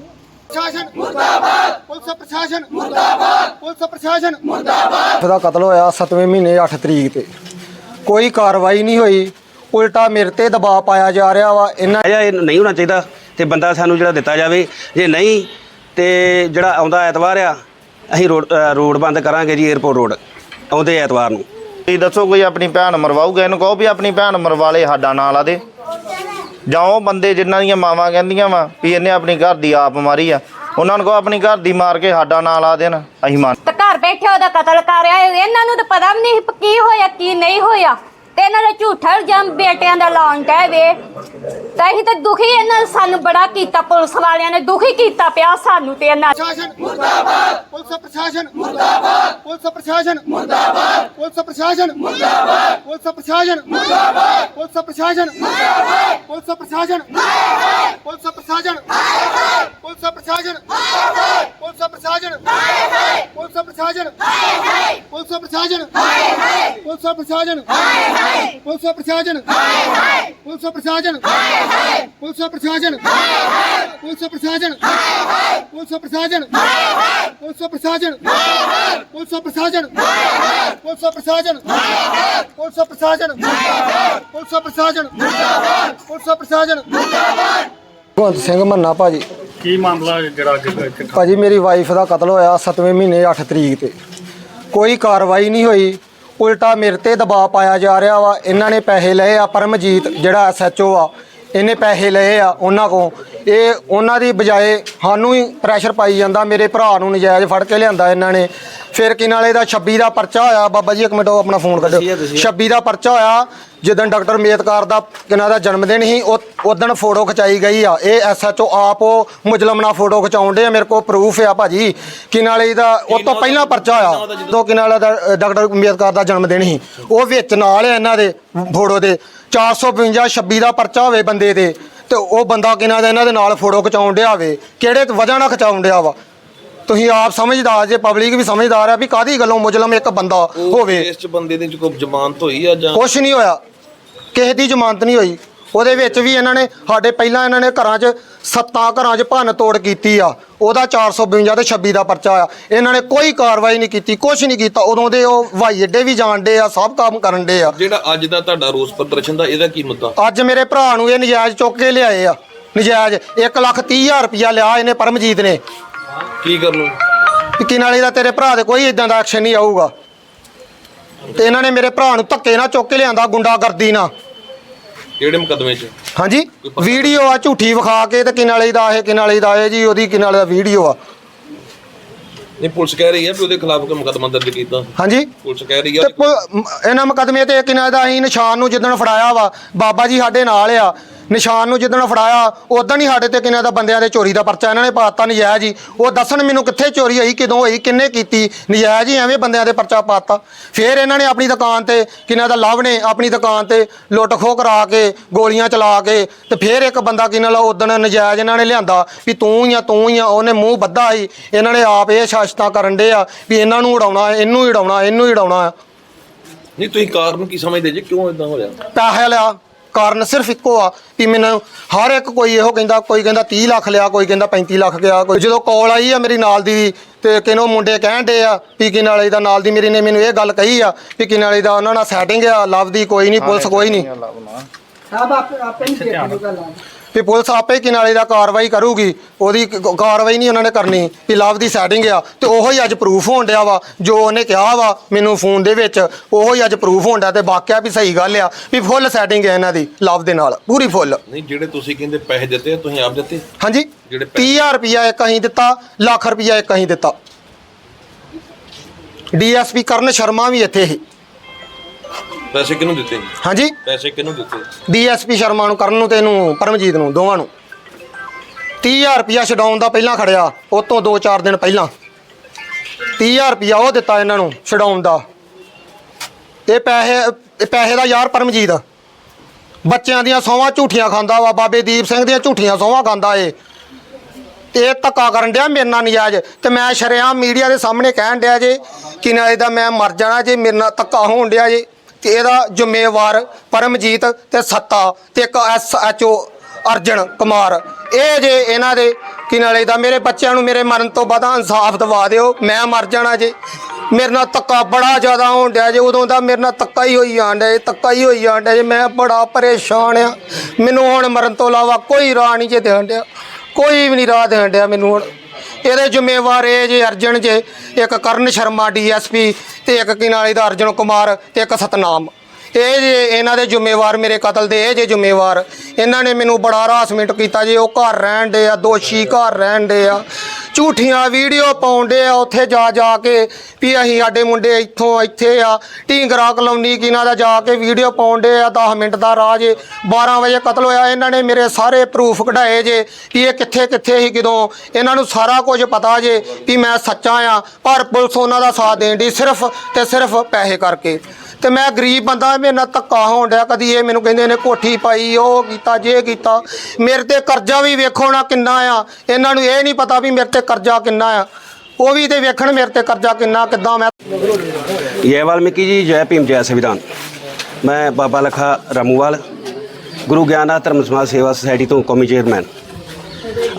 ਪ੍ਰਸ਼ਾਸਨ। ਮੁਰਦਾਬਾਦ। ਪੁਲਿਸ ਪ੍ਰਸ਼ਾਸਨ। ਮੁਰਦਾਬਾਦ। ਪੁਲਿਸ ਪ੍ਰਸ਼ਾਸਨ। ਦਾ ਕਤਲ ਹੋਇਆ 7ਵੇਂ ਮਹੀਨੇ 8 ਤਰੀਕ ਤੇ। ਕੋਈ ਕਾਰਵਾਈ ਨਹੀਂ ਹੋਈ। ਉਲਟਾ ਮੇਰੇ ਤੇ ਦਬਾਅ ਪਾਇਆ ਜਾ ਰਿਹਾ ਵਾ। ਇਹਨਾਂ ਇਹ ਨਹੀਂ ਹੋਣਾ ਚਾਹੀਦਾ ਤੇ ਬੰਦਾ ਸਾਨੂੰ ਜਿਹੜਾ ਦਿੱਤਾ ਜਾਵੇ। ਜੇ ਨਹੀਂ ਤੇ ਜਿਹੜਾ ਆਉਂਦਾ ਐਤਵਾਰ ਆ ਅਸੀਂ ਰੋਡ ਰੋਡ ਬੰਦ ਕਰਾਂਗੇ ਜੀ 에어ਪੋਰਟ ਰੋਡ ਆਉਂਦੇ ਐਤਵਾਰ ਨੂੰ। ਤੁਸੀਂ ਦੱਸੋ ਕੋਈ ਆਪਣੀ ਭੈਣ ਮਰਵਾਊਗਾ ਇਹਨੂੰ? ਕਹੋ ਵੀ ਆਪਣੀ ਭੈਣ ਮਰਵਾ ਲੇ ਸਾਡਾ ਨਾਂ ਲਾ ਦੇ। ਜਾਂ ਉਹ ਬੰਦੇ ਜਿਨ੍ਹਾਂ ਦੀਆਂ ਮਾਵਾਂ ਕਹਿੰਦੀਆਂ ਵਾ ਵੀ ਇਹਨੇ ਆਪਣੀ ਘਰ ਦੀ ਆਪ ਮਾਰੀ ਆ, ਉਹਨਾਂ ਨੂੰ ਕਹੋ ਆਪਣੀ ਘਰ ਦੀ ਮਾਰ ਕੇ ਸਾਡਾ ਨਾਂ ਲਾ ਦੇਣ, ਅਸੀਂ ਮੰਨ ਤੇ ਘਰ ਬੈਠੇ ਉਹਦਾ ਕਤਲ ਕਰ ਰਿਹਾ ਇਹਨਾਂ ਨੂੰ ਤਾਂ ਪਤਾ ਵੀ ਨਹੀਂ ਕੀ ਹੋਇਆ, ਕੀ ਨਹੀਂ ਹੋਇਆ। ਤੇ ਇਹਨਾਂ ਦੇ ਝੂਠਾ ਇਲਜ਼ਾਮ ਬੇਟਿਆਂ ਦਾ ਲਾਉਣ ਡੈ ਵੇ ਤਾਂ ਅਸੀਂ ਤਾਂ ਦੁਖੀ ਇਹਨਾਂ ਸਾਨੂੰ ਬੜਾ ਕੀਤਾ ਪੁਲਿਸ ਵਾਲਿਆਂ ਨੇ ਦੁਖੀ ਕੀਤਾ ਪਿਆ ਸਾਨੂੰ ਤੇ ਇਹਨਾਂ ਪ੍ਰਸ਼ਾਸਨ ਮੁਰਦਾਬਾਦ ਪੁਲਿਸ ਪ੍ਰਸ਼ਾਸਨ ਮੁਰਦਾਬਾਦ ਪੁਲਿਸ ਪ੍ਰਸ਼ਾਸਨ ਮੁਰਦਾਬਾਦ ਪੁਲਿਸ ਪ੍ਰਸ਼ਾਸਨ ਮੁਰਦਾਬਾਦ ਪੁਲਿਸ ਪ੍ਰਸ਼ਾਸਨ ਮੁਰਦਾਬਾਦ ਪੁਲਿਸ ਪ੍ਰਸ਼ਾਸਨ ਮੁਰਦਾਬਾਦ ਪੁਲਿਸ ਪ੍ਰਸ਼ਾਸਨ ਪੁਲਿਸ ਪ੍ਰਸ਼ਾਸਨ ਪੁਲਿਸ ਪ੍ਰਸ਼ਾਸਨ ਪੁਲਿਸ ਪ੍ਰਸ਼ਾਸਨ ਪੁਲਿਸ ਪ੍ਰਸ਼ਾਸਨ ਪੁਲਿਸ ਪ੍ਰਸ਼ਾਸਨ ਪੁਲਿਸ ਪ੍ਰਸ਼ਾਸਨ ਪੁਲਿਸ ਪ੍ਰਸ਼ਾਸਨ ਪੁਲਿਸ ਪ੍ਰਸ਼ਾਸਨ ਪੁਲਿਸ ਪ੍ਰਸ਼ਾਸਨ ਪੁਲਿਸ ਪ੍ਰਸ਼ਾਸਨ ਪੁਲਿਸ ਪ੍ਰਸ਼ਾਸਨ ਪੁਲਿਸ ਪ੍ਰਸ਼ਾਸਨ ਪੁਲਿਸ ਪ੍ਰਸ਼ਾਸਨ ਪੁਲਿਸ ਪ੍ਰਸ਼ਾਸਨ ਪੁਲਿਸ ਪ੍ਰਸ਼ਾਸਨ ਪੁਲਿਸ ਪ੍ਰਸ਼ਾਸਨ ਪੁਲਿਸ ਪ੍ਰਸ਼ਾਸਨ ਭਗਵੰਤ ਸਿੰਘ ਮੰਨਾ ਭਾਜੀ ਕੀ ਮਾਮਲਾ ਜਿਹੜਾ ਅੱਜ ਇੱਥੇ ਭਾਜੀ ਮੇਰੀ ਵਾਈਫ ਦਾ ਕਤਲ ਹੋਇਆ 7ਵੇਂ ਮਹੀਨੇ 8 ਤਰੀਕ ਤੇ ਕੋਈ ਕਾਰਵਾਈ ਨਹੀਂ ਹੋਈ ਉਲਟਾ ਮੇਰੇ ਤੇ ਦਬਾਅ ਪਾਇਆ ਜਾ ਰਿਹਾ ਵਾ। ਇਹਨਾਂ ਨੇ ਪੈਸੇ ਲਏ ਆ ਪਰਮਜੀਤ, ਜਿਹੜਾ ਐਸਐਚਓ ਆ। ਇਹਨੇ ਪੈਸੇ ਲਏ ਆ ਉਹਨਾਂ ਕੋ ਇਹ ਉਹਨਾਂ ਦੀ ਬਜਾਏ ਸਾਨੂੰ ਹੀ ਪ੍ਰੈਸ਼ਰ ਪਾਈ ਜਾਂਦਾ ਮੇਰੇ ਭਰਾ ਨੂੰ ਨਜਾਇਜ਼ ਫੜ ਕੇ ਲਿਆਂਦਾ ਇਹਨਾਂ ਨੇ। ਫਿਰ ਕੀ ਨਾਲੇ ਦਾ 26 ਦਾ ਪਰਚਾ ਹੋਇਆ ਬਾਬਾ ਜੀ ਇੱਕ ਮਿੰਟ ਉਹ ਆਪਣਾ ਫੋਨ ਕੱਢੋ। 26 ਦਾ ਪਰਚਾ ਹੋਇਆ ਜਦੋਂ ਡਾਕਟਰ ਮੇਤਕਾਰ ਦਾ ਕਿਨਾਂ ਦਾ ਜਨਮ ਦਿਨ ਸੀ ਉਹ ਉਦੋਂ ਫੋਟੋ ਖਿਚਾਈ ਗਈ ਆ। ਇਹ ਐਸਐਚਓ ਆਪ ਉਹ ਮੁਜਲਮ ਨਾਲ ਫੋਟੋ ਖਿਚਾਉਂਦੇ ਆ ਮੇਰੇ ਕੋਲ ਪ੍ਰੂਫ ਆ ਭਾਜੀ। ਕਿ ਨਾਲੇ ਇਹਦਾ ਉਹ ਤੋਂ ਪਹਿਲਾਂ ਪਰਚਾ ਹੋਇਆ ਜਦੋਂ ਕਿ ਨਾਲੇ ਦਾ ਡਾਕਟਰ ਮੇਤਕਾਰ ਦਾ ਜਨਮ ਦਿਨ ਸੀ। ਉਹ ਵਿੱਚ ਨਾਲ ਇਹਨਾਂ ਦੇ ਫੋਟੋ ਦੇ। 452 26 ਦਾ ਪਰਚਾ ਹੋਵੇ ਬੰਦੇ ਤੇ ਤੇ ਉਹ ਬੰਦਾ ਕਿਨਾਂ ਦਾ ਇਹਨਾਂ ਦੇ ਨਾਲ ਫੋਟੋ ਖਿਚਾਉਣ ਡਿਆ ਹੋਵੇ ਕਿਹੜੇ ਵਜ੍ਹਾ ਨਾਲ ਖਿਚਾਉਣ ਡਿਆ ਵਾ? ਤੁਸੀਂ ਆਪ ਸਮਝਦਾਰ ਜੇ ਪਬਲਿਕ ਵੀ ਸਮਝਦਾਰ ਆ ਵੀ ਕਾਦੀ ਗੱਲੋਂ ਮੁਜਲਮ ਇੱਕ ਬੰਦਾ ਹੋਵੇ ਇਸ ਚ ਬੰਦੇ ਦੀ ਕੋਈ ਜ਼ਮਾਨਤ ਹੋਈ ਆ ਜਾਂ? ਕੁਛ ਨਹੀਂ ਹੋਇਆ। ਕਿਸੇ ਦੀ ਜ਼ਮਾਨਤ ਨਹੀਂ ਹੋਈ। ਉਹਦੇ ਵਿੱਚ ਵੀ ਇਹਨਾਂ ਨੇ ਸਾਡੇ ਪਹਿਲਾਂ ਇਹਨਾਂ ਨੇ ਘਰਾਂ 'ਚ ਸੱਤਾਂ ਘਰਾਂ 'ਚ ਭੰਨ ਤੋੜ ਕੀਤੀ ਆ ਉਹਦਾ 452 ਤੇ 26 ਦਾ ਪਰਚਾ ਆ। ਇਹਨਾਂ ਨੇ ਕੋਈ ਕਾਰਵਾਈ ਨਹੀਂ ਕੀਤੀ ਕੁਛ ਨਹੀਂ ਕੀਤਾ ਉਦੋਂ ਦੇ ਉਹ ਹਵਾਈ ਅੱਡੇ ਵੀ ਜਾਣਦੇ ਆ ਸਭ ਕੰਮ ਕਰਨ ਦੇ ਆ। ਜਿਹੜਾ ਅੱਜ ਦਾ ਤੁਹਾਡਾ ਰੋਸ ਪ੍ਰਦਰਸ਼ਨ ਦਾ ਇਹਦਾ ਕੀ ਮੁੱਦਾ? ਅੱਜ ਮੇਰੇ ਭਰਾ ਨੂੰ ਇਹ ਨਜਾਇਜ਼ ਚੁੱਕ ਕੇ ਲਿਆਏ ਆ ਨਜਾਇਜ਼ 1 ਲੱਖ 30 ਹਜ਼ਾਰ ਰੁਪਇਆ ਲਿਆ ਇਹਨੇ ਪਰਮਜੀਤ ਨੇ। ਕੀ ਕਰਨ ਨੂੰ ਕਿ ਕਿਨਾਲੇ ਦਾ ਤੇਰੇ ਭਰਾ ਦੇ ਕੋਈ ਇਦਾਂ ਦਾ ਐਕਸ਼ਨ ਨਹੀਂ ਆਊਗਾ। ਤੇ ਇਹਨਾਂ ਨੇ ਮੇਰੇ ਭਰਾ ਨੂੰ ਧੱਕੇ ਨਾਲ ਚੁੱਕ ਕੇ ਲਿਆਂਦਾ ਗੁੰਡਾਗਰਦੀ ਨਾਲ। ਕਿਹੜੇ ਮੁਕਦਮੇ 'ਚ? ਹਾਂਜੀ ਵੀਡੀਓ ਆ ਝੂਠੀ ਵਿਖਾ ਕੇ ਤੇ ਕਿਨਾਲੇ ਦਾ ਇਹ ਕਿਨਾਲੇ ਦਾ ਇਹ ਜੀ ਉਹਦੀ ਕਿਨਾਲੇ ਦਾ ਵੀਡੀਓ ਆ। ਨਹੀਂ ਪੁਲਿਸ ਕਹਿ ਰਹੀ ਹੈ ਵੀ ਉਹਦੇ ਖਿਲਾਫ ਕੋਈ ਮੁਕਦਮਾ ਦਰਜ ਕੀਤਾ। ਹਾਂਜੀ। ਪੁਲਿਸ ਕਹਿ ਰਹੀ ਤੇ ਹੈ ਪੁ- ਮ- ਇਹਨਾਂ ਮੁਕਦਮੇ ਤੇ ਕਿਨਾਲੇ ਦਾ ਅਸੀਂ ਨਿਸ਼ਾਨ ਨੂੰ ਜਿੱਦਣ ਫੜਾਇਆ ਵਾ ਬਾਬਾ ਜੀ ਸਾਡੇ ਨਾਲ ਆ। ਨਿਸ਼ਾਨ ਨੂੰ ਜਿੱਦਣ ਫੜਾਇਆ ਉਦੋਂ ਹੀ ਸਾਡੇ ਤੇ ਕਿਨਾਂ ਦਾ ਬੰਦਿਆਂ ਦੇ ਚੋਰੀ ਦਾ ਪਰਚਾ ਇਹਨਾਂ ਨੇ ਪਾਤਾ ਨਜਾਇਜ਼ ਹੀ। ਉਹ ਦੱਸਣ ਮੈਨੂੰ ਕਿੱਥੇ ਚੋਰੀ ਹੋਈ ਕਦੋਂ ਹੋਈ ਕਿੰਨੇ ਕੀਤੀ ਨਜਾਇਜ਼ ਹੀ ਐਵੇਂ ਬੰਦਿਆਂ ਦੇ ਪਰਚਾ ਪਾਤਾ ਫਿਰ ਇਹਨਾਂ ਨੇ ਆਪਣੀ ਦੁਕਾਨ ਤੇ ਕਿਨਾਂ ਦਾ ਲਵ ਨੇ ਆਪਣੀ ਦੁਕਾਨ ਤੇ ਲੁੱਟ ਖੋਹ ਕਰਾ ਕੇ ਗੋਲੀਆਂ ਚਲਾ ਕੇ ਤੇ ਫਿਰ ਇੱਕ ਬੰਦਾ ਕਿਨਾਂ ਲਾ ਉਦੋਂ ਨਜਾਇਜ਼ ਇਹਨਾਂ ਨੇ ਲਿਆਂਦਾ ਵੀ ਤੂੰ ਹੀ ਆ ਤੂੰ ਹੀ ਆ ਉਹਨੇ ਮੂੰਹ ਬੱਧਾ ਸੀ। ਇਹਨਾਂ ਨੇ ਆਪ ਇਹ ਸ਼ਾਸਤਾਂ ਕਰਨ ਦੇ ਆ ਵੀ ਇਹਨਾਂ ਨੂੰ ਉਡਾਉਣਾ ਇਹਨੂੰ ਹੀ ਉਡਾਉਣਾ ਇਹਨੂੰ ਹੀ ਉਡਾਉਣਾ। ਨਹੀਂ ਤੁਸੀਂ ਕਾਰਨ ਕੀ ਸਮਝਦੇ ਜੀ? ਕਿਉਂ ਇਦਾਂ ਹੋਇਆ ਪੈਸੇ ਲਿਆ। ਕਾਰਨ ਸਿਰਫ ਇੱਕੋ ਆ ਵੀ ਮੈਨੂੰ ਹਰ ਇੱਕ ਕੋਈ ਇਹੋ ਕਹਿੰਦਾ ਕੋਈ ਕਹਿੰਦਾ 30 ਲੱਖ ਲਿਆ ਕੋਈ ਕਹਿੰਦਾ 35 ਲੱਖ ਗਿਆ ਕੋਈ ਜਦੋਂ ਕਾਲ ਆਈ ਆ ਮੇਰੀ ਨਾਲ ਦੀ ਤੇ ਕਿਨੋਂ ਮੁੰਡੇ ਕਹਿਣ ਡੇ ਆ ਵੀ ਕਿ ਨਾਲੇ ਦਾ ਨਾਲ ਦੀ ਮੇਰੀ ਨੇ ਮੈਨੂੰ ਇਹ ਗੱਲ ਕਹੀ ਆ ਵੀ ਕਿ ਨਾਲੇ ਦਾ ਉਹਨਾਂ ਨਾਲ ਸੈਟਿੰਗ ਆ ਲਵ ਦੀ ਕੋਈ ਨਹੀਂ ਪੁਲਿਸ ਕੋਈ ਨਹੀਂ। ਵੀ ਪੁਲਿਸ ਆਪੇ ਹੀ ਕਿਨਾਲੇ ਦਾ ਕਾਰਵਾਈ ਕਰੂਗੀ ਉਹਦੀ ਕ- ਕਾਰਵਾਈ ਨਹੀਂ ਉਹਨਾਂ ਨੇ ਕਰਨੀ ਵੀ ਲਵ ਦੀ ਸੈਟਿੰਗ ਆ ਤੇ ਉਹੋ ਹੀ ਅੱਜ ਪ੍ਰੂਫ ਹੋਣ ਡਿਆ ਵਾ ਜੋ ਉਹਨੇ ਕਿਹਾ ਵਾ ਮੈਨੂੰ ਫੋਨ ਦੇ ਵਿੱਚ ਉਹੋ ਹੀ ਅੱਜ ਪ੍ਰੂਫ ਹੋਣ ਡਿਆ ਤੇ ਵਾਕਿਆ ਵੀ ਸਹੀ ਗੱਲ ਆ ਵੀ ਫੁੱਲ ਸੈਟਿੰਗ ਹੈ ਇਹਨਾਂ ਦੀ ਲਵ ਦੇ ਨਾਲ ਪੂਰੀ ਫੁੱਲ ਨਹੀਂ ਜਿਹੜੇ ਤੁਸੀਂ ਕਹਿੰਦੇ ਪੈਸੇ ਦਿੱਤੇ ਆ, ਤੁਸੀਂ ਆਪ ਦਿੱਤੇ? ਹਾਂਜੀ ਜਿਹੜੇ ਪੈਸੇ- 30000 ਰੁਪਿਆ ਇੱਕ ਅਸੀਂ ਦਿੱਤਾ ਲੱਖ ਰੁਪਿਆ ਇੱਕ ਅਸੀਂ ਦਿੱਤਾ। ਡੀਐਸਪੀ ਕਰਨ ਸ਼ਰਮਾ ਵੀ ਇੱਥੇ ਸੀ। ਪੈਸੇ ਕਿਹਨੂੰ ਦਿੱਤੇ? ਹਾਂਜੀ। ਪੈਸੇ ਕਿਹਨੂੰ ਦਿੱਤੇ? ਡੀਐਸਪੀ ਸ਼ਰਮਾ ਨੂੰ ਕਰਨ ਨੂੰ ਤੇ ਇਹਨੂੰ ਪਰਮਜੀਤ ਨੂੰ ਦੋਵਾਂ ਨੂੰ। 30000 ਰੁਪਿਆ ਛਡਾਉਣ ਦਾ ਪਹਿਲਾਂ ਖੜਿਆ ਉਹ ਤੋਂ 2-4 ਦਿਨ ਪਹਿਲਾਂ। 30000 ਰੁਪਿਆ ਉਹ ਦਿੱਤਾ ਇਹਨਾਂ ਨੂੰ ਛਡਾਉਣ ਦਾ। ਇਹ ਪੈਸੇ ਇਹ ਪੈਸੇ ਦਾ ਯਾਰ ਪਰਮਜੀਤ। ਬੱਚਿਆਂ ਦੀਆਂ ਸੌਵਾਂ ਝੂਠੀਆਂ ਖਾਂਦਾ ਵਾ ਬਾਬੇ ਦੀਪ ਸਿੰਘ ਦੀਆਂ ਝੂਠੀਆਂ ਸੌਵਾਂ ਖਾਂਦਾ ਏ। ਤੇ ਇਹ ਧੱਕਾ ਕਰਨ ਡਿਆ ਮੇਰੇ ਨਾਲ ਨਜਾਇਜ਼। ਤੇ ਮੈਂ ਸ਼ਰੇਆਮ ਮੀਡੀਆ ਦੇ ਸਾਹਮਣੇ ਕਹਿਣ ਡਿਆ ਜੇ ਕਿ ਨਾ ਇਹਦਾ ਮੈਂ ਮਰ ਜਾਣਾ ਜੇ ਮੇਰੇ ਨਾਲ ਧੱਕਾ ਹੋਣ ਡਿਆ ਜੇ। ਤੇ ਇਹਦਾ ਜ਼ਿੰਮੇਵਾਰ ਪਰਮਜੀਤ ਤੇ ਸੱਤਾ ਤੇ ਇੱਕ S H O Arjan Kumar. ਇਹ ਜੇ ਇਹਨਾਂ ਦੇ ਕਿ ਨਾਲੇ ਦਾ ਮੇਰੇ ਬੱਚਿਆਂ ਨੂੰ ਮੇਰੇ ਮਰਨ ਤੋਂ ਬਾਅਦ ਇਨਸਾਫ ਦਿਵਾ ਦਿਓ, ਮੈਂ ਮਰ ਜਾਣਾ ਜੇ। ਮੇਰੇ ਨਾਲ ਧੱਕਾ ਬੜਾ ਜ਼ਿਆਦਾ ਹੋਣ ਡਿਆ ਜੇ, ਉਦੋਂ ਦਾ ਮੇਰੇ ਨਾਲ ਧੱਕਾ ਹੀ ਹੋਈ ਜਾਣ ਡਿਆ ਜੇ, ਧੱਕਾ ਹੀ ਹੋਈ ਜਾਣ ਡਿਆ ਜੇ। ਮੈਂ ਬੜਾ ਪਰੇਸ਼ਾਨ ਆ। ਮੈਨੂੰ ਹੁਣ ਮਰਨ ਤੋਂ ਇਲਾਵਾ ਕੋਈ ਰਾਹ ਨਹੀਂ ਜੇ ਦੇਣ ਡਿਆ। ਕੋਈ ਵੀ ਨਹੀਂ ਰਾਹ ਦੇਣ ਡਿਆ ਮੈਨੂੰ ਹੁਣ। ਇਹਦੇ ਜ਼ਿੰਮੇਵਾਰ ਇਹ ਜੇ ਅਰਜਨ ਜੇ, ਇੱਕ ਕਰਨ ਸ਼ਰਮਾ ਡੀਐਸਪੀ ਤੇ ਇੱਕ ਕੀ ਨਾਲੇ ਦਾ ਅਰਜਨ ਕੁਮਾਰ ਤੇ ਇੱਕ ਸਤਨਾਮ। ਇਹ ਜੇ ਇਹਨਾਂ ਦੇ ਜ਼ਿੰਮੇਵਾਰ ਮੇਰੇ ਕਤਲ ਦੇ, ਇਹ ਜੇ ਜ਼ਿੰਮੇਵਾਰ। ਇਹਨਾਂ ਨੇ ਮੈਨੂੰ ਬੜਾ ਹਰਾਸਮੈਂਟ ਕੀਤਾ ਜੇ, ਉਹ ਘਰ ਰਹਿਣ ਦੇ ਆ, ਦੋਸ਼ੀ ਘਰ ਰਹਿਣ ਦੇ ਆ। ਝੂਠੀਆਂ ਵੀਡੀਓ ਪਾਉਂਦੇ ਆ, ਉੱਥੇ ਜਾ ਜਾ ਕੇ ਵੀ ਅਸੀਂ ਸਾਡੇ ਮੁੰਡੇ ਇੱਥੋਂ ਇੱਥੇ ਆ। ਢੀਂਗਰਾ ਕਲੋਨੀ ਕਿਨਾਂ ਦਾ ਜਾ ਕੇ ਵੀਡੀਓ ਪਾਉਂਦੇ ਆ 10 ਮਿੰਟ ਦਾ ਰਾਹ ਜੇ 12 ਵਜੇ ਕਤਲ ਹੋਇਆ। ਇਹਨਾਂ ਨੇ ਮੇਰੇ ਸਾਰੇ ਪ੍ਰੂਫ ਕਢਾਏ ਜੇ ਵੀ ਇਹ ਕਿੱਥੇ ਕਿੱਥੇ ਸੀ, ਕਿਦੋਂ। ਇਹਨਾਂ ਨੂੰ ਸਾਰਾ ਕੁਝ ਪਤਾ ਜੇ ਵੀ ਮੈਂ ਸੱਚਾ ਆ, ਪਰ ਪੁਲਿਸ ਉਹਨਾਂ ਦਾ ਸਾਥ ਦੇਣ ਦੀ ਸਿਰਫ ਤੇ ਸਿਰਫ ਪੈਸੇ ਕਰਕੇ। ਤੇ ਮੈਂ ਗਰੀਬ ਬੰਦਾ, ਮੇਰੇ ਨਾਲ ਧੱਕਾ ਹੋਣ ਡਿਆ ਕਦੀ। ਇਹ ਮੈਨੂੰ ਕਹਿੰਦੇ ਨੇ ਕੋਠੀ ਪਾਈ, ਉਹ ਕੀਤਾ, ਜੇ ਕੀਤਾ। ਮੇਰੇ ਤੇ ਕਰਜ਼ਾ ਵੀ ਵੇਖੋ ਨਾ ਕਿੰਨਾ ਆ। ਇਹਨਾਂ ਨੂੰ ਇਹ ਨਹੀਂ ਪਤਾ ਵੀ ਮੇਰੇ ਤੇ ਕਰਜ਼ਾ ਕਿੰਨਾ ਆ। ਉਹ ਵੀ ਤੇ ਵੇਖਣ ਮੇਰੇ ਤੇ ਕਰਜ਼ਾ ਕਿੰਨਾ, ਕਿੱਦਾਂ ਮੈਂ ਜੈ ਵਾਲਮੀਕੀ ਜੀ, ਜੈ ਭੀਮ, ਜੈ ਸੰਵਿਧਾਨ। ਮੈਂ ਬਾਬਾ ਲਖਾ ਰਾਮੂਵਾਲ, ਗੁਰੂ ਗਿਆਨਨਾਥ ਧਰਮ ਸਮਾਜ ਸੇਵਾ ਸੁਸਾਇਟੀ ਤੋਂ ਕੌਮੀ ਚੇਅਰਮੈਨ।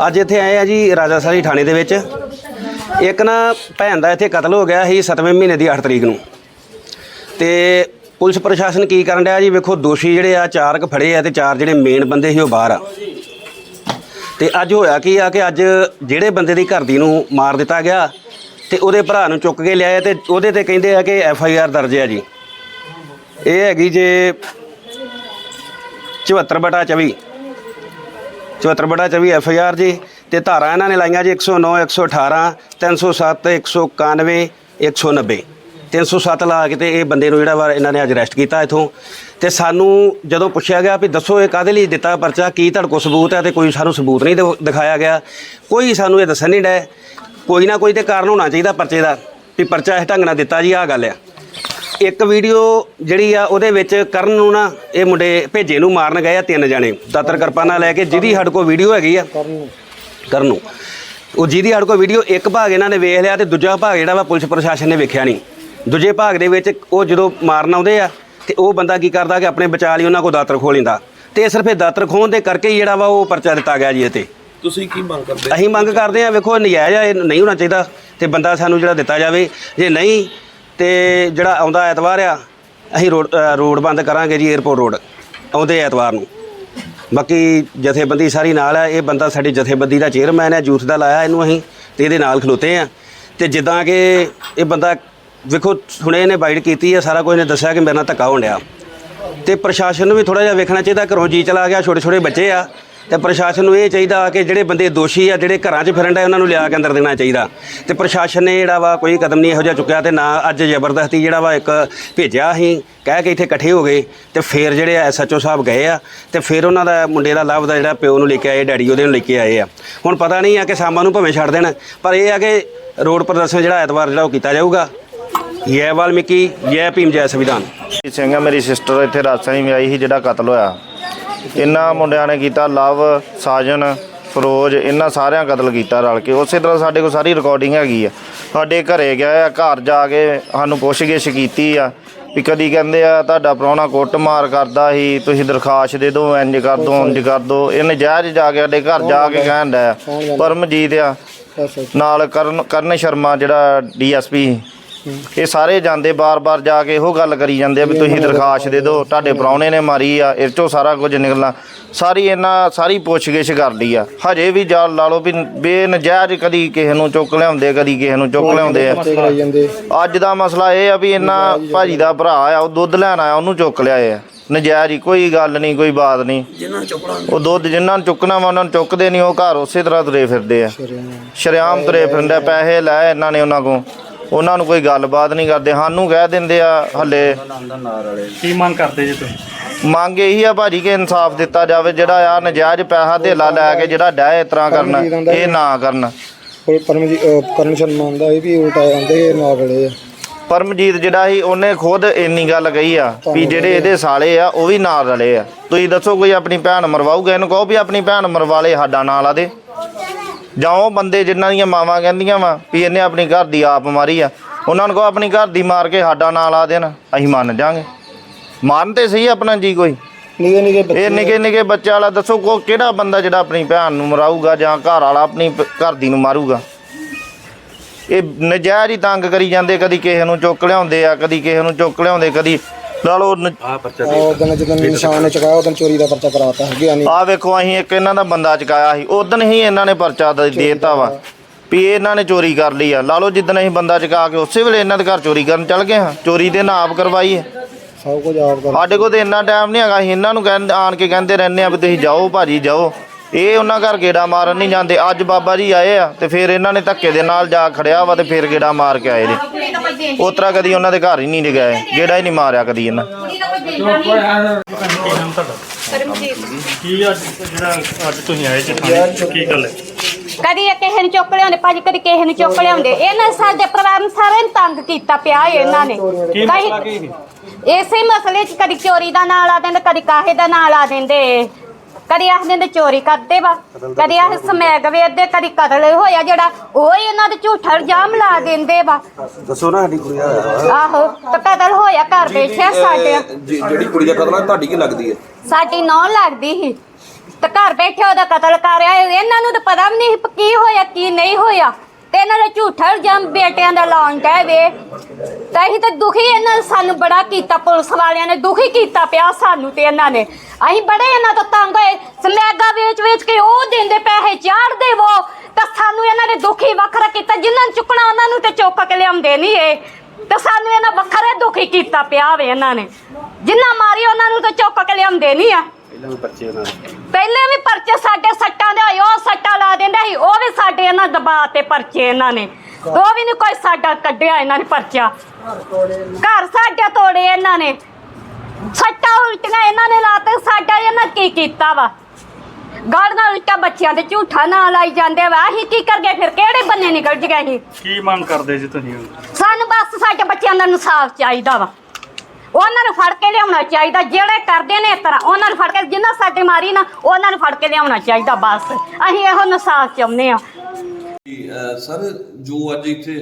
ਅੱਜ ਇੱਥੇ ਆਏ ਆ ਜੀ ਰਾਜਾਸਾਰੀ ਥਾਣੇ ਦੇ ਵਿੱਚ। ਇੱਕ ਨਾ ਭੈਣ ਦਾ ਇੱਥੇ ਕਤਲ ਹੋ ਗਿਆ ਸੀ 7ਵੇਂ ਮਹੀਨੇ ਦੀ 8 ਤਰੀਕ ਨੂੰ। ਤੇ ਪੁਲਿਸ ਪ੍ਰਸ਼ਾਸਨ ਕੀ ਕਰਨ ਡਿਆ ਜੀ? ਵੇਖੋ, ਦੋਸ਼ੀ ਜਿਹੜੇ ਆ ਚਾਰ ਕ ਫੜੇ ਆ ਤੇ ਚਾਰ ਜਿਹੜੇ ਮੇਨ ਬੰਦੇ ਸੀ ਉਹ ਬਾਹਰ ਆ। ਤੇ ਅੱਜ ਹੋਇਆ ਕੀ ਆ ਕਿ ਅੱਜ ਜਿਹੜੇ ਬੰਦੇ ਦੀ ਘਰ ਦੀ ਨੂੰ ਮਾਰ ਦਿੱਤਾ ਗਿਆ ਤੇ ਉਹਦੇ ਭਰਾ ਨੂੰ ਚੁੱਕ ਕੇ ਲਿਆਏ ਤੇ ਉਹਦੇ ਤੇ ਕਹਿੰਦੇ ਆ ਕਿ ਐਫ ਆਈ ਆਰ ਦਰਜ ਹੈ ਜੀ। ਇਹ ਹੈਗੀ ਜੇ 74 ਬਟਾ 24 74 ਬਟਾ 24 ਐਫ ਆਈ ਆਰ ਜੀ ਤੇ ਧਾਰਾ ਇਹਨਾਂ ਨੇ ਲਾਈਆਂ ਜੀ 109 118 307 191 190 307 ਲਾ ਕੇ ਤੇ ਇਹ ਬੰਦੇ ਨੂੰ ਜਿਹੜਾ ਵਾ ਇਹਨਾਂ ਨੇ ਅੱਜ ਅਰੈਸਟ ਕੀਤਾ ਇਥੋਂ। ਤੇ ਸਾਨੂੰ ਜਦੋਂ ਪੁੱਛਿਆ ਗਿਆ ਵੀ ਦੱਸੋ ਇਹ ਕਾਦੇ ਲਈ ਦਿੱਤਾ ਪਰਚਾ ਕੀ ਤੁਹਾਡੇ ਕੋਲ ਸਬੂਤ ਹੈ ਤੇ ਕੋਈ ਸਾਨੂੰ ਸਬੂਤ ਨਹੀਂ ਦਿਖਾਇਆ ਗਿਆ। ਕੋਈ ਸਾਨੂੰ ਇਹ ਦੱਸਣ ਨਹੀਂ ਡੈ ਕੋਈ ਨਾ ਕੋਈ ਤੇ ਕਾਰਨ ਹੋਣਾ ਚਾਹੀਦਾ ਪਰਚੇ ਦਾ ਵੀ ਪਰਚਾ ਇਸ ਢੰਗ ਨਾਲ ਦਿੱਤਾ ਜੀ ਆਹ ਗੱਲ ਆ। ਇੱਕ ਵੀਡੀਓ ਜਿਹੜੀ ਆ ਉਹਦੇ ਵਿੱਚ ਕਰਨ ਨੂੰ ਨਾ ਇਹ ਮੁੰਡੇ ਭੇਜੇ ਨੂੰ ਮਾਰਨ ਗਏ ਆ ਤਿੰਨ ਜਣੇ। ਦਾਤਰ ਕਿਰਪਾਨਾਂ ਲੈ ਕੇ ਜਿਹਦੀ ਸਾਡੇ ਕੋਲ ਵੀਡੀਓ ਹੈਗੀ ਆ। ਕਰਨ ਨੂੰ। ਉਹ ਜਿਹਦੀ ਸਾਡੇ ਕੋਲ ਵੀਡੀਓ ਇੱਕ ਭਾਗ ਇਹਨਾਂ ਨੇ ਵੇਖ ਲਿਆ ਤੇ ਦੂਜਾ ਭਾਗ ਜਿਹੜਾ ਵਾ ਪੁਲਿਸ ਪ੍ਰਸ਼ਾਸਨ ਨੇ ਵੇਖਿਆ ਨਹੀਂ। ਦੂਜੇ ਭਾਗ ਦੇ ਵਿੱਚ ਉਹ ਜਦੋਂ ਮਾਰਨ ਆਉਂਦੇ ਆ ਤੇ ਉਹ ਬੰਦਾ ਕੀ ਕਰਦਾ ਕਿ ਆਪਣੇ ਬਚਾ ਲਈ ਉਹਨਾਂ ਕੋਲ ਦਾਤਰ ਖੋਹ ਲੈਂਦਾ। ਤੇ ਸਿਰਫ ਇਹ ਦਾਤਰ ਖੋਹਣ ਦੇ ਕਰਕੇ ਹੀ ਜਿਹੜਾ ਵਾ ਉਹ ਪਰਚਾ ਦਿੱਤਾ ਗਿਆ ਜੀ ਤੇ। ਤੁਸੀਂ ਕੀ ਮੰਗ ਕਰਦੇ ਅਸੀਂ ਮੰਗ ਕਰਦੇ ਆ ਵੇਖੋ ਨਜਾਇਜ਼ ਆ ਇਹ ਨਹੀਂ ਹੋਣਾ ਚਾਹੀਦਾ ਤੇ ਬੰਦਾ ਸਾਨੂੰ ਜਿਹੜਾ ਦਿੱਤਾ ਜਾਵੇ। ਜੇ ਨਹੀਂ ਤੇ ਜਿਹੜਾ ਆਉਂਦਾ ਐਤਵਾਰ ਆ ਅਸੀਂ ਰੋਡ ਰੋਡ ਬੰਦ ਕਰਾਂਗੇ ਜੀ 에어ਪੋਰਟ ਰੋਡ ਆਉਂਦੇ ਐਤਵਾਰ ਨੂੰ। ਬਾਕੀ ਜਥੇਬੰਦੀ ਸਾਰੀ ਨਾਲ ਆ ਇਹ ਬੰਦਾ ਸਾਡੀ ਜਥੇਬੰਦੀ ਦਾ ਚੇਅਰਮੈਨ ਹੈ ਯੂਥ ਦਾ ਲਾਇਆ ਇਹਨੂੰ ਅਸੀਂ ਤੇ ਇਹਦੇ ਨਾਲ ਖਲੋਤੇ ਆ। ਤੇ ਜਿੱਦਾਂ ਕਿ ਇਹ ਬੰਦਾ ਵੇਖੋ, ਹੁਣੇ ਇਹਨੇ ਬਾਈਟ ਕੀਤੀ ਆ, ਸਾਰਾ ਕੁਝ ਨੇ ਦੱਸਿਆ ਕਿ ਮੇਰੇ ਨਾਲ ਧੱਕਾ ਹੋਣ ਡਿਆ। ਤੇ ਪ੍ਰਸ਼ਾਸਨ ਨੂੰ ਵੀ ਥੋੜਾ ਜਿਹਾ ਵੇਖਣਾ ਚਾਹੀਦਾ, ਘਰੋਂ ਜੀ ਚਲਾ ਗਿਆ ਛੋਟੇ ਛੋਟੇ ਬੱਚੇ ਆ। ਤੇ ਪ੍ਰਸ਼ਾਸਨ ਨੂੰ ਇਹ ਚਾਹੀਦਾ ਕਿ ਜਿਹੜੇ ਬੰਦੇ ਦੋਸ਼ੀ ਆ, ਜਿਹੜੇ ਘਰਾਂ 'ਚ ਫਿਰਨ ਡਏ, ਉਹਨਾਂ ਨੂੰ ਲਿਆ ਕੇ ਅੰਦਰ ਦੇਣਾ ਚਾਹੀਦਾ। ਤੇ ਪ੍ਰਸ਼ਾਸਨ ਨੇ ਜਿਹੜਾ ਵਾ, ਕੋਈ ਕਦਮ ਨਹੀਂ ਇਹੋ ਜਿਹਾ ਚੁੱਕਿਆ ਤੇ ਨਾ ਅੱਜ ਜ਼ਬਰਦਸਤੀ ਜਿਹੜਾ ਵਾ, ਇੱਕ ਭੇਜਿਆ ਅਸੀਂ ਕਹਿ ਕੇ ਇੱਥੇ ਇਕੱਠੇ ਹੋ ਗਏ। ਤੇ ਫਿਰ ਜਿਹੜੇ ਐਸਐਚਓ ਸਾਹਿਬ ਗਏ ਆ, ਤੇ ਫਿਰ ਉਹਨਾਂ ਦਾ ਮੁੰਡੇ ਦਾ ਲਵ ਦਾ ਜਿਹੜਾ ਪਿਓ ਨੂੰ ਲੈ ਕੇ ਆਏ, ਡੈਡੀ ਉਹਦੇ ਨੂੰ ਲੈ ਕੇ ਆਏ ਆ। ਹੁਣ ਪਤਾ ਨਹੀਂ ਆ ਕਿ ਸ਼ਾਮਾਂ ਨੂੰ ਭਾਵੇਂ ਛੱਡ ਦੇਣ, ਪਰ ਇਹ ਆ ਕਿ ਰੋਡ ਪ੍ਰਦਰਸ਼ਨ ਜਿਹੜਾ ਐਤਵਾਰ ਜਿਹੜਾ ਉਹ ਕੀਤਾ ਜਾਊਗਾ। ਜੈ ਵਾਲਮੀਕੀ ਜੈ ਭੀਮ ਜੈ ਸੰਵਿਧਾਨ ਸਿੰਘ ਆ, ਮੇਰੀ ਸਿਸਟਰ ਇੱਥੇ ਰਾਜਸਥਾਨ ਹੀ ਵਿਆਹੀ ਸੀ ਜਿਹੜਾ ਕਤਲ ਹੋਇਆ। ਇਹਨਾਂ ਮੁੰਡਿਆਂ ਨੇ ਕੀਤਾ ਲਵ, ਸਾਜਨ, ਫਰੋਜ਼, ਇਹਨਾਂ ਸਾਰਿਆਂ ਕਤਲ ਕੀਤਾ ਰਲ ਕੇ। ਉਸੇ ਤਰ੍ਹਾਂ ਸਾਡੇ ਕੋਲ ਸਾਰੀ ਰਿਕਾਰਡਿੰਗ ਹੈਗੀ ਆ। ਸਾਡੇ ਘਰੇ ਗਿਆ ਆ, ਘਰ ਜਾ ਕੇ ਸਾਨੂੰ ਪੁੱਛਗਿੱਛ ਕੀਤੀ ਆ ਵੀ ਕਦੀ ਕਹਿੰਦੇ ਆ, ਤੁਹਾਡਾ ਪ੍ਰਾਹੁਣਾ ਕੁੱਟਮਾਰ ਕਰਦਾ ਸੀ, ਤੁਸੀਂ ਦਰਖਾਸਤ ਦੇ ਦਿਓ, ਇੰਜ ਕਰ ਦਿਓ ਇੰਜ ਕਰ ਦਿਓ। ਇਹਨੇ ਜਾਇਜ਼ ਜਾ ਕੇ ਸਾਡੇ ਘਰ ਜਾ ਕੇ ਕਹਿਣ ਡਿਆ। ਪਰਮਜੀਤ ਆ, ਨਾਲ ਕਰਨ ਕਰਨ ਸ਼ਰਮਾ ਜਿਹੜਾ ਡੀਐਸਪੀ ਇਹ ਸਾਰੇ ਜਾਂਦੇ ਬਾਰ-ਬਾਰ ਜਾ ਕੇ ਇਹੋ ਗੱਲ ਕਰੀ ਜਾਂਦੇ ਆ ਵੀ ਤੁਸੀਂ ਦਰਖਾਸਤ ਦੇ ਦਿਓ ਤੁਹਾਡੇ ਪ੍ਰਾਹੁਣੇ ਨੇ ਮਾਰੀ ਆ ਇਹ ਚੋਂ ਸਾਰਾ ਕੁਝ ਨਿਕਲਣਾ। ਸਾਰੀ ਇਹਨਾਂ ਸਾਰੀ ਪੁੱਛਗਿੱਛ ਕਰਦੀ ਆ। ਹਜੇ ਵੀ ਜਾ ਲਾ ਲਓ ਵੀ ਬੇਨਜਾਇਜ਼ ਕਦੀ ਕਿਸੇ ਨੂੰ ਚੁੱਕ ਲਿਆਉਂਦੇ ਕਦੀ ਕਿਸੇ ਨੂੰ ਚੁੱਕ ਲਿਆਉਂਦੇ ਆ। ਅੱਜ ਦਾ ਮਸਲਾ ਇਹ ਆ ਵੀ ਇਹਨਾਂ ਭਾਜੀ ਦਾ ਭਰਾ ਆ ਉਹ ਦੁੱਧ ਲੈਣ ਆਇਆ ਉਹਨੂੰ ਚੁੱਕ ਲਿਆਏ ਆ। ਨਜਾਇਜ਼ ਹੀ ਕੋਈ ਗੱਲ ਨਹੀਂ ਕੋਈ ਬਾਤ ਨਹੀਂ। ਉਹ ਦੁੱਧ ਜਿਨ੍ਹਾਂ ਨੂੰ ਚੁੱਕਣਾ ਵਾ ਉਹਨਾਂ ਨੂੰ ਚੁੱਕਦੇ ਨਹੀਂ ਉਹ ਘਰ ਉਸੇ ਤਰ੍ਹਾਂ ਤੁਰੇ ਫਿਰਦੇ ਆ। ਸ਼ਰਿਆਮ। ਤੁਰੇ ਫਿਰਦੇ ਪੈਸੇ ਲੈ ਇਹਨਾਂ ਨੇ ਉਹਨਾਂ ਕੋਲ। ਉਹਨਾਂ ਨੂੰ ਕੋਈ ਗੱਲਬਾਤ ਨਹੀਂ ਕਰਦੇ ਸਾਨੂੰ ਕਹਿ ਦਿੰਦੇ ਆ ਹੱਲੇ। ਕੀ ਮੰਗ ਕਰਦੇ ਜੀ ਤੁਸੀਂ? ਮੰਗ ਇਹੀ ਆ ਭਾਜੀ ਕਿ ਇਨਸਾਫ ਦਿੱਤਾ ਜਾਵੇ ਜਿਹੜਾ ਆ ਨਜਾਇਜ਼ ਪੈਸਾ ਧੇਲਾ ਲੈ ਕੇ ਜਿਹੜਾ ਡੈ ਇਸ ਤਰ੍ਹਾਂ ਕਰਨਾ ਇਹ ਨਾ ਕਰਨ। ਕੋਈ ਪਰਮਜੀਤ ਕਰਨ ਸ਼ਰਮਾ ਆਉਂਦਾ ਇਹ ਵੀ ਉਲਟਾ ਆਉਂਦੇ ਨਾਲ ਰਲੇ ਆ ਪਰਮਜੀਤ ਜਿਹੜਾ ਸੀ ਉਹਨੇ ਖੁਦ ਇੰਨੀ ਗੱਲ ਕਹੀ ਆ ਵੀ ਜਿਹੜੇ ਇਹਦੇ ਸਾਲੇ ਆ ਉਹ ਵੀ ਨਾਲ ਰਲੇ ਆ। ਤੁਸੀਂ ਦੱਸੋ ਕੋਈ ਆਪਣੀ ਭੈਣ ਮਰਵਾਊਗਾ ਇਹਨੂੰ? ਕਹੋ ਵੀ ਆਪਣੀ ਭੈਣ ਮਰਵਾ ਲੇ ਸਾਡਾ ਨਾਂ ਲਾ ਦੇ। ਜਾਂ ਉਹ ਬੰਦੇ ਜਿਨ੍ਹਾਂ ਦੀਆਂ ਮਾਵਾਂ ਕਹਿੰਦੀਆਂ ਵਾ ਵੀ ਇਹਨੇ ਆਪਣੀ ਘਰ ਦੀ ਆਪ ਮਾਰੀ ਆ ਉਹਨਾਂ ਨੂੰ ਕਹੋ ਆਪਣੀ ਘਰ ਦੀ ਮਾਰ ਕੇ ਸਾਡਾ ਨਾਂ ਲਾ ਦੇਣ ਅਸੀਂ ਮੰਨ ਜਾਾਂਗੇ ਮੰਨ ਤੇ ਸਹੀ ਆਪਣਾ ਜੀ ਕੋਈ। ਨਿਗੇ ਨਿਗੇ ਇਹ ਨਿੱਕੇ ਨਿੱਕੇ ਬੱਚੇ ਵਾਲਾ ਦੱਸੋ ਕੋ ਕਿਹੜਾ ਬੰਦਾ ਜਿਹੜਾ ਆਪਣੀ ਭੈਣ ਨੂੰ ਮਰਾਊਗਾ ਜਾਂ ਘਰ ਵਾਲਾ ਆਪਣੀ ਘਰ ਦੀ ਨੂੰ ਮਾਰੂਗਾ? ਇਹ ਨਜਾਇਜ਼ ਹੀ ਤੰਗ ਕਰੀ ਜਾਂਦੇ ਕਦੀ ਕਿਸੇ ਨੂੰ ਚੁੱਕ ਲਿਆਉਂਦੇ ਆ ਕਦੀ ਕਿਸੇ ਨੂੰ ਚੁੱਕ ਲਿਆਉਂਦੇ ਕਦੀ ਲਾ ਲਓ ਨ- ਉਹ ਦਿਨ ਜਦੋਂ ਨਿਸ਼ਾਨ ਨੇ ਚੁਕਾਇਆ ਉਹ ਦਿਨ ਚੋਰੀ ਦਾ ਪਰਚਾ ਕਰਾਤਾ ਹੈਗੇ ਨਹੀਂ ਆਹ ਵੇਖੋ ਅਸੀਂ ਇੱਕ ਇਹਨਾਂ ਦਾ ਬੰਦਾ ਚਕਾਇਆ ਸੀ। ਉਦੋਂ ਹੀ ਇਹਨਾਂ ਨੇ ਪਰਚਾ ਦੇ ਦੇਤਾ ਵਾ ਵੀ ਇਹਨਾਂ ਨੇ ਚੋਰੀ ਕਰ ਲਈ ਆ। ਲਾ ਲਓ ਜਿੱਦਣ ਅਸੀਂ ਬੰਦਾ ਚਕਾ ਕੇ ਉਸੇ ਵੇਲੇ ਇਹਨਾਂ ਦੇ ਘਰ ਚੋਰੀ ਕਰਨ ਚੱਲ ਗਏ ਹਾਂ। ਚੋਰੀ ਦੇ ਨਾਂ ਆਪ ਕਰਵਾਈ ਹੈ। ਸਭ ਕੁਝ ਆਪ ਕਰ ਸਾਡੇ ਕੋਲ ਤੇ ਇੰਨਾ ਟਾਈਮ ਨਹੀਂ ਹੈਗਾ। ਅਸੀਂ ਇਹਨਾਂ ਨੂੰ ਕਹਿੰਦੇ ਆਣ ਕੇ ਕਹਿੰਦੇ ਰਹਿੰਦੇ ਆ ਵੀ ਤੁਸੀਂ ਜਾਓ ਭਾਜੀ ਜਾਓ। ਇਹ ਉਹਨਾਂ ਘਰ ਗੇੜਾ ਮਾਰਨ ਨਹੀਂ ਜਾਂਦੇ। ਅੱਜ ਬਾਬਾ ਜੀ ਆਏ ਆ ਤੇ ਫਿਰ ਇਹਨਾਂ ਨੇ ਧੱਕੇ ਦੇ ਨਾਲ ਜਾ ਖੜਿਆ ਵਾ ਤੇ ਫਿਰ ਗੇੜਾ ਮਾਰ ਕੇ ਆਏ ਨੇ। ਉਤਰਾ ਕਦੀ ਉਹਨਾਂ ਦੇ ਘਰ ਹੀ ਨਹੀਂ ਗਏ। ਗੇੜਾ ਹੀ ਨਹੀਂ ਮਾਰਿਆ ਕਦੀ ਇਹਨਾਂ। ਕੀ ਅੱਜ ਜਿਹੜਾ ਅੱਜ ਤੁਸੀਂ ਆਏ ਜੀ ਥਾਣੇ ਕੀ ਗੱਲ ਹੈ? ਕਦੀ ਇਹ ਕਿਸੇ ਨੂੰ ਚੁੱਕ ਲਿਆਉਂਦੇ ਭਾਜੀ ਕਦੀ ਕਿਸੇ ਨੂੰ ਚੁੱਕ ਲਿਆਉਂਦੇ। ਇਹਨਾਂ ਸਾਡੇ ਪਰਿਵਾਰ ਨੂੰ ਸਾਰਿਆਂ ਨੂੰ ਤੰਗ ਕੀਤਾ ਪਿਆ ਇਹਨਾਂ ਨੇ। ਕੀ ਮਸਲਾ ਕੀ ਸੀ? ਇਸੇ ਮਸਲੇ 'ਚ ਕਦੀ ਚੋਰੀ ਦਾ ਨਾਂ ਲਾ ਦਿੰਦੇ ਕਦੀ ਕਾਹੇ ਦਾ ਨਾਂ ਲਾ ਦਿੰਦੇ। ਕਦੀ ਆਖ ਦਿੰਦੇ ਚੋਰੀ ਕਰਦੇ ਵਾ ਕਦੀ ਆਖ ਸਮੈਗ ਵੇਚਦੇ ਕਦੀ ਕਤਲ ਹੋਇਆ ਜਿਹੜਾ ਉਹ ਹੀ ਇਹਨਾਂ ਦੇ ਝੂਠਾ ਇਲਜ਼ਾਮ ਲਾ ਦਿੰਦੇ ਵਾ। ਦੱਸੋ ਨਾ ਸਾਡੀ ਕੁੜੀ ਦਾ ਆਹੋ ਤੇ ਕਤਲ ਹੋਇਆ ਘਰ ਬੈਠਿਆ ਸਾਡੇ। ਜਿਹੜੀ ਕੁੜੀ ਦਾ ਕਤਲ ਆ ਤੁਹਾਡੀ ਕੀ ਲੱਗਦੀ ਹੈ ਸਾਡੀ ਨੌ ਲੱਗਦੀ ਸੀ। ਤੇ ਘਰ ਬੈਠੇ ਉਹਦਾ ਕਤਲ ਕਰ ਰਿਹਾ ਇਹਨਾਂ ਨੂੰ ਤਾਂ ਪਤਾ ਵੀ ਨਹੀਂ ਸੀ ਕੀ ਹੋਇਆ ਕੀ ਨਹੀਂ ਹੋਇਆ। ਤੇ ਇਹਨਾਂ ਦੇ ਝੂਠਾ ਇਲਜ਼ਾਮ ਬੇਟਿਆਂ ਦਾ ਲਾਉਣ ਕਹਿ ਵੇ। ਤਾਂ ਅਸੀਂ ਤਾਂ ਦੁਖੀ ਇਹਨਾਂ ਨੇ ਸਾਨੂੰ ਬੜਾ ਕੀਤਾ, ਪੁਲਿਸ ਵਾਲਿਆਂ ਨੇ ਦੁਖੀ ਕੀਤਾ ਪਿਆ ਸਾਨੂੰ ਤੇ ਇਹਨਾਂ ਨੇ। ਅਸੀਂ ਬੜੇ ਇਹਨਾਂ ਤੋਂ ਤੰਗ ਹੋਏ ਸਮੈਗਾ ਵੇਚ ਵੇਚ ਕੇ ਉਹ ਦਿੰਦੇ ਪੈਸੇ ਚਾੜਦੇ ਵੋ। ਤਾਂ ਸਾਨੂੰ ਇਹਨਾਂ ਨੇ ਦੁਖੀ ਵੱਖਰਾ ਕੀਤਾ, ਜਿਨ੍ਹਾਂ ਨੂੰ ਚੁੱਕਣਾ ਉਹਨਾਂ ਨੂੰ ਤੇ ਚੁੱਕ ਕੇ ਲਿਆਉਂਦੇ ਨਹੀਂ ਏ ਤੇ ਸਾਨੂੰ ਇਹਨਾਂ ਵੱਖਰੇ ਦੁਖੀ ਕੀਤਾ ਪਿਆ ਵੇ ਇਹਨਾਂ ਨੇ। ਜਿੰਨਾ ਮਾਰੀ ਉਹਨਾਂ ਨੂੰ ਤੇ ਚੁੱਕ ਕੇ ਲਿਆਉਂਦੇ ਨਹੀਂ ਆ। ਪਹਿਲਾਂ ਵੀ ਪਰਚੇ ਉਹਨਾਂ ਦੇ। ਪਹਿਲੇ ਵੀ ਪਰਚੇ ਸਾਡੇ ਸੱਟਾਂ ਦੇ ਹੋਏ ਉਹ ਸੱਟਾਂ ਲਾ ਦਿੰਦੇ ਸੀ ਉਹ ਵੀ ਸਾਡੇ ਇਹਨਾਂ ਦਬਾ ਤੇ ਪਰਚੇ ਇਹਨਾਂ ਨੇ। ਉਹ ਵੀ ਨਹੀਂ ਕੋਈ ਸਾਡਾ ਕੱਢਿਆ ਇਹਨਾਂ ਨੇ ਪਰਚਾ। ਘਰ ਸਾਡੇ ਤੋੜੇ ਇਹਨਾਂ ਨੇ। ਸੱਟਾਂ ਉਲਟੀਆਂ ਇਹਨਾਂ ਨੇ ਲਾਤੇ ਸਾਡਾ ਇਹਨਾਂ ਕੀ ਕੀਤਾ ਵਾ? ਗਾੜ ਨਾਲ ਉਲਟਾ ਬੱਚਿਆਂ ਦੇ ਝੂਠਾ ਨਾਂ ਲਾਈ ਜਾਂਦੇ ਵਾ। ਅਸੀਂ ਕੀ ਕਰਗੇ ਫਿਰ? ਕਿਹੜੇ ਬੰਨੇ ਨਿਕਲ ਜਗੇ ਅਸੀਂ? ਕੀ ਮੰਗ ਕਰਦੇ ਜੀ ਤੁਸੀਂ ਸਾਨੂੰ ਬਸ ਸਾਡੇ ਬੱਚਿਆਂ ਦਾ ਇਨਸਾਫ ਚਾਹੀਦਾ ਵਾ। ਉਹਨਾਂ ਨੂੰ ਫੜ ਕੇ ਲਿਆਉਣਾ ਚਾਹੀਦਾ ਜਿਹੜੇ ਕਰਦੇ ਨੇ ਇਸ ਤਰ੍ਹਾਂ ਉਹਨਾਂ ਨੂੰ ਫੜ ਕੇ ਜਿੰਨਾ ਸਾਡੇ ਮਾਰੀ ਨਾ ਉਹਨਾਂ ਨੂੰ ਫੜ ਕੇ ਲਿਆਉਣਾ ਚਾਹੀਦਾ ਬਸ। ਅਸੀਂ ਇਹੋ ਇਨਸਾਫ ਚਾਹੁੰਦੇ ਆ ਸਰ ਜੋ ਅੱਜ ਇੱਥੇ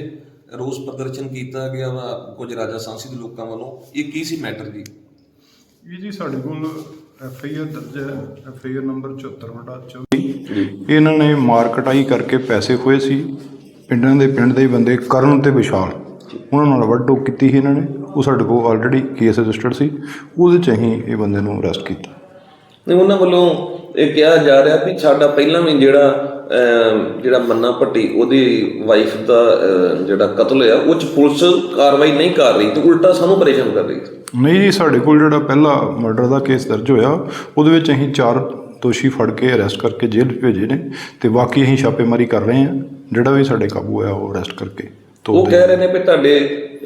ਰੋਸ ਪ੍ਰਦਰਸ਼ਨ ਕੀਤਾ ਗਿਆ ਵਾ ਕੁਝ ਰਾਜਾ ਸਾਂਸੀ ਦੇ ਲੋਕਾਂ ਵੱਲੋਂ ਇਹ ਕੀ ਸੀ ਮੈਟਰ ਜੀ? ਇਹ ਜੀ ਸਾਡੇ ਕੋਲ ਐਫ ਆਈ ਆਰ ਦਰਜ ਹੈ ਐਫ ਆਈ ਆਰ ਨੰਬਰ 74 ਵਟਾ 24 ਇਹਨਾਂ ਨੇ ਮਾਰ ਕਟਾਈ ਕਰਕੇ ਪੈਸੇ ਹੋਏ ਸੀ ਪਿੰਡਾਂ ਦੇ ਪਿੰਡ ਦੇ ਹੀ ਬੰਦੇ ਕਰਨ ਤੇ ਵਿਸ਼ਾਲ। ਉਹਨਾਂ ਨਾਲ ਵੱਡੋ ਕੀਤੀ ਸੀ ਇਹਨਾਂ ਨੇ। ਉਹ ਸਾਡੇ ਕੋਲ ਆਲਰੇਡੀ ਕੇਸ ਰਜਿਸਟਰਡ ਸੀ। ਉਹਦੇ ਚ ਅਸੀਂ ਇਹ ਬੰਦੇ ਨੂੰ ਅਰੈਸਟ ਕੀਤਾ। ਨਹੀਂ ਉਹਨਾਂ ਵੱਲੋਂ ਇਹ ਕਿਹਾ ਜਾ ਰਿਹਾ ਵੀ ਸਾਡਾ ਪਹਿਲਾਂ ਵੀ ਜਿਹੜਾ ਜਿਹੜਾ ਮੰਨਾ ਭੱਟੀ ਉਹਦੀ ਵਾਈਫ ਦਾ ਜਿਹੜਾ ਕਤਲ ਹੋਇਆ ਉਹ ਚ ਪੁਲਿਸ ਕਾਰਵਾਈ ਨਹੀਂ ਕਰ ਰਹੀ ਤੇ ਉਲਟਾ ਸਾਨੂੰ ਪਰੇਸ਼ਾਨ ਕਰ ਰਹੀ ਨਹੀਂ ਜੀ ਸਾਡੇ ਕੋਲ ਜਿਹੜਾ ਪਹਿਲਾ ਮਰਡਰ ਦਾ ਕੇਸ ਦਰਜ ਹੋਇਆ ਉਹਦੇ ਵਿੱਚ ਅਸੀਂ ਚਾਰ ਦੋਸ਼ੀ ਫੜ ਕੇ ਅਰੈਸਟ ਕਰਕੇ ਜੇਲ੍ਹ ਭੇਜੇ ਨੇ ਤੇ ਬਾਕੀ ਅਸੀਂ ਛਾਪੇਮਾਰੀ ਕਰ ਰਹੇ ਹਾਂ। ਜਿਹੜਾ ਵੀ ਸਾਡੇ ਕਾਬੂ ਆਇਆ ਉਹ ਅਰੈਸਟ ਕਰਕੇ। ਉਹ ਕਹਿ ਰਹੇ ਨੇ। ਵੀ ਤੁਹਾਡੇ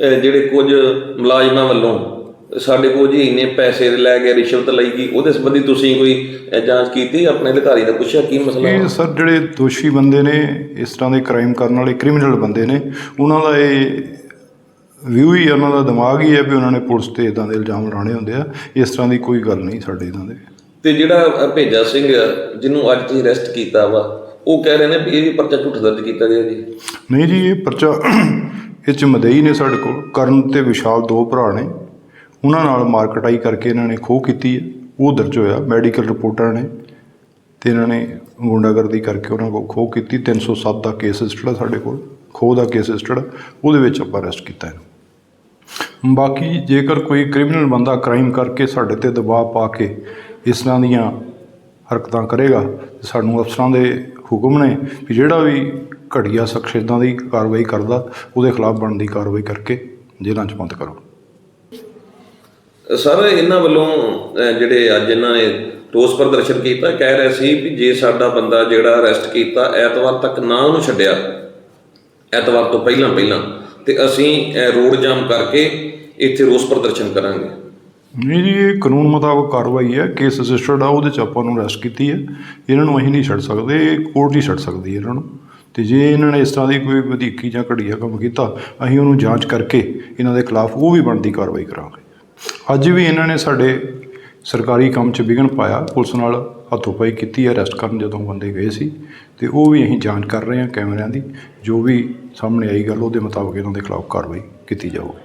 ਅਹ, ਜਿਹੜੇ ਕੁਝ ਮੁਲਾਜ਼ਮਾਂ ਵੱਲੋਂ ਸਾਡੇ ਕੋਲ ਜੀ ਇੰਨੇ ਪੈਸੇ ਲੈ ਕੇ ਰਿਸ਼ਵਤ ਲਈ ਗਈ ਉਹਦੇ ਸੰਬੰਧੀ ਤੁਸੀਂ ਕੋਈ ਅਹ, ਜਾਂਚ ਕੀਤੀ ਆਪਣੇ ਅਧਿਕਾਰੀ ਦਾ ਪੁੱਛਿਆ ਕੀ ਮਸਲਾ ਇਹ? ਸਰ ਜਿਹੜੇ ਦੋਸ਼ੀ ਬੰਦੇ ਨੇ ਇਸ ਤਰ੍ਹਾਂ ਦੇ ਕ੍ਰਾਈਮ ਕਰਨ ਵਾਲੇ ਕ੍ਰਿਮੀਨਲ ਬੰਦੇ ਨੇ ਉਹਨਾਂ ਦਾ ਇਹ ਵਿਊ ਹੀ ਉਹਨਾਂ ਦਾ ਦਿਮਾਗ ਹੀ ਹੈ ਵੀ ਉਹਨਾਂ ਨੇ ਪੁਲਿਸ ਤੇ ਇਦਾਂ ਦੇ ਇਲਜ਼ਾਮ ਲਾਣੇ ਹੁੰਦੇ ਆ। ਇਸ ਤਰ੍ਹਾਂ ਦੀ ਕੋਈ ਗੱਲ ਨਹੀਂ ਸਾਡੇ ਇਹਨਾਂ ਦੇ। ਤੇ ਜਿਹੜਾ ਭੇਜਾ ਸਿੰਘ ਜਿਹਨੂੰ ਅੱਜ ਤੁਸੀਂ ਅਰੈਸਟ ਕੀਤਾ ਵਾ ਉਹ ਕਹਿ ਰਹੇ ਨੇ ਵੀ ਇਹ ਵੀ ਪਰਚਾ ਝੂਠ ਦਰਜ ਕੀਤਾ ਗਿਆ ਜੀ। ਨਹੀਂ ਜੀ, ਇਹ ਪਰਚਾ ਇਹ ਚ ਨੇ ਸਾਡੇ ਕੋਲ। ਕਰਨ ਤੇ ਵਿਸ਼ਾਲ ਦੋ ਭਰਾ ਨੇ। ਉਹਨਾਂ ਨਾਲ ਮਾਰਕਟਾਈ ਕਰਕੇ ਇਹਨਾਂ ਨੇ ਖੋਹ ਕੀਤੀ ਹੈ। ਉਹ ਦਰਜ ਹੋਇਆ, ਮੈਡੀਕਲ ਰਿਪੋਰਟਾਂ ਨੇ। ਤੇ ਇਹਨਾਂ ਨੇ ਗੁੰਡਾਗਰਦੀ ਕਰਕੇ ਉਹਨਾਂ ਕੋਲ ਖੋਹ ਕੀਤੀ। 307 ਦਾ ਕੇਸ ਰਜਿਸਟਰਡ ਆ ਸਾਡੇ ਕੋਲ। ਖੋਹ ਦਾ ਕੇਸ ਰਜਿਸਟਰਡ ਉਹਦੇ ਵਿੱਚ ਆਪਾਂ ਅਰੈਸਟ ਕੀਤਾ ਇਹਨੂੰ। ਬਾਕੀ ਜੇਕਰ ਕੋਈ ਕ੍ਰਿਮੀਨਲ ਬੰਦਾ ਕ੍ਰਾਈਮ ਕਰਕੇ ਸਾਡੇ ਤੇ ਦਬਾਅ ਪਾ ਕੇ ਇਸ ਤਰ੍ਹਾਂ ਦੀਆਂ ਹਰਕਤਾਂ ਕਰੇਗਾ ਸਾਨੂੰ ਅਫਸਰਾਂ ਦੇ ਹੁਕਮ ਨੇ ਵੀ ਜਿਹੜਾ ਵੀ ਘਟੀਆ ਸ਼ਖਸ ਇੱਦਾਂ ਦੀ ਕਾਰਵਾਈ ਕਰਦਾ, ਉਹਦੇ ਖਿਲਾਫ ਬਣਦੀ ਕਾਰਵਾਈ ਕਰਕੇ ਜੇਲ੍ਹਾਂ 'ਚ ਬੰਦ ਕਰੋ। ਸਰ, ਇਹਨਾਂ ਵੱਲੋਂ ਜਿਹੜੇ ਅੱਜ ਇਹਨਾਂ ਨੇ ਰੋਸ ਪ੍ਰਦਰਸ਼ਨ ਕੀਤਾ, ਕਹਿ ਰਹੇ ਸੀ ਵੀ ਜੇ ਸਾਡਾ ਬੰਦਾ ਜਿਹੜਾ ਅਰੈਸਟ ਕੀਤਾ, ਐਤਵਾਰ ਤੱਕ ਨਾ ਉਹਨੂੰ ਛੱਡਿਆ, ਐਤਵਾਰ ਤੋਂ ਪਹਿਲਾਂ ਪਹਿਲਾਂ ਤੇ ਅਸੀਂ ਰੋਡ ਜਾਮ ਕਰਕੇ ਇੱਥੇ ਰੋਸ ਪ੍ਰਦਰਸ਼ਨ ਕਰਾਂਗੇ। ਨਹੀਂ ਜੀ ਇਹ ਕਾਨੂੰਨ ਮੁਤਾਬਕ ਕਾਰਵਾਈ ਹੈ ਕੇਸ ਰਜਿਸਟਰਡ ਆ, ਉਹਦੇ 'ਚ ਆਪਾਂ ਨੂੰ ਅਰੈਸਟ ਕੀਤੀ ਹੈ। ਇਹਨਾਂ ਨੂੰ ਅਸੀਂ ਨਹੀਂ ਛੱਡ ਸਕਦੇ, ਇਹ ਕੋਰਟ ਨਹੀਂ ਛੱਡ ਸਕਦੀ ਇਹਨਾਂ ਨੂੰ। ਤੇ ਜੇ ਇਹਨਾਂ ਨੇ ਇਸ ਤਰ੍ਹਾਂ ਦੀ ਕੋਈ ਵਧੀਕੀ ਜਾਂ ਘਟੀਆ ਕੰਮ ਕੀਤਾ, ਅਸੀਂ ਉਹਨੂੰ ਜਾਂਚ ਕਰਕੇ ਇਹਨਾਂ ਦੇ ਖਿਲਾਫ ਉਹ ਵੀ ਬਣਦੀ ਕਾਰਵਾਈ ਕਰਾਂਗੇ। ਅੱਜ ਵੀ ਇਹਨਾਂ ਨੇ ਸਾਡੇ ਸਰਕਾਰੀ ਕੰਮ 'ਚ ਵਿਘਨ ਪਾਇਆ, ਪੁਲਿਸ ਨਾਲ ਹੱਥੋਪਾਈ ਕੀਤੀ ਹੈ ਅਰੈਸਟ ਕਰਨ ਜਦੋਂ ਬੰਦੇ ਗਏ ਸੀ। ਤੇ ਉਹ ਵੀ ਅਸੀਂ ਜਾਂਚ ਕਰ ਰਹੇ ਹਾਂ ਕੈਮਰਿਆਂ ਦੀ, ਜੋ ਵੀ ਸਾਹਮਣੇ ਆਈ ਗੱਲ ਉਹਦੇ ਮੁਤਾਬਕ ਇਹਨਾਂ ਦੇ ਖਿਲਾਫ ਕਾਰਵਾਈ ਕੀਤੀ ਜਾਊਗੀ।